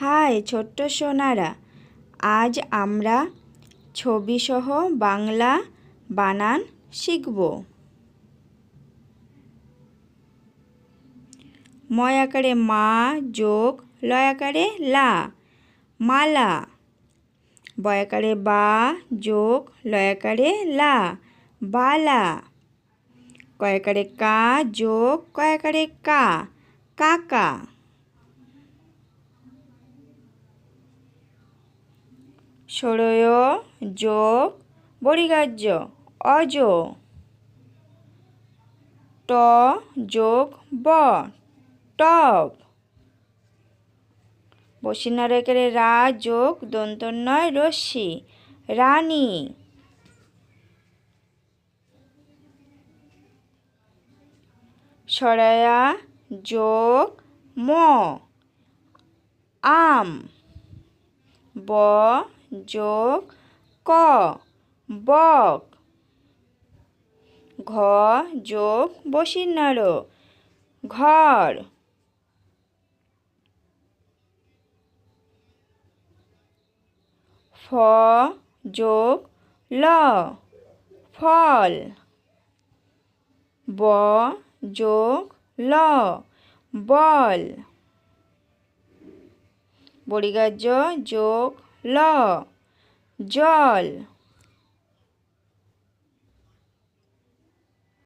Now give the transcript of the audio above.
High ছোট্ট সোনারা, আজ আমরা ছবিসহ বাংলা বানান শিখব। ময় আকারে মা যোগ লয় আকারে লা, মালা। বয় আকারে বা যোগ লয় আকারে লা, বালা। কয়াকারে কা যোগ, কয়াকারে কা, কাকা। ষোড়য় যোগ বরিগার্য অজ ট যোগ ব, টব। বসিনার একেরে রা যোগ দন্তন্নয় রশ্মি রানী সরায়া যোগ ম, আম। ব যোগ ক। বক। ঘ যোগ বসিন্নর ঘর। ফ যোগ ল। ফল। ব যোগ ল। বল। বড়িগার্য যোগ ল জল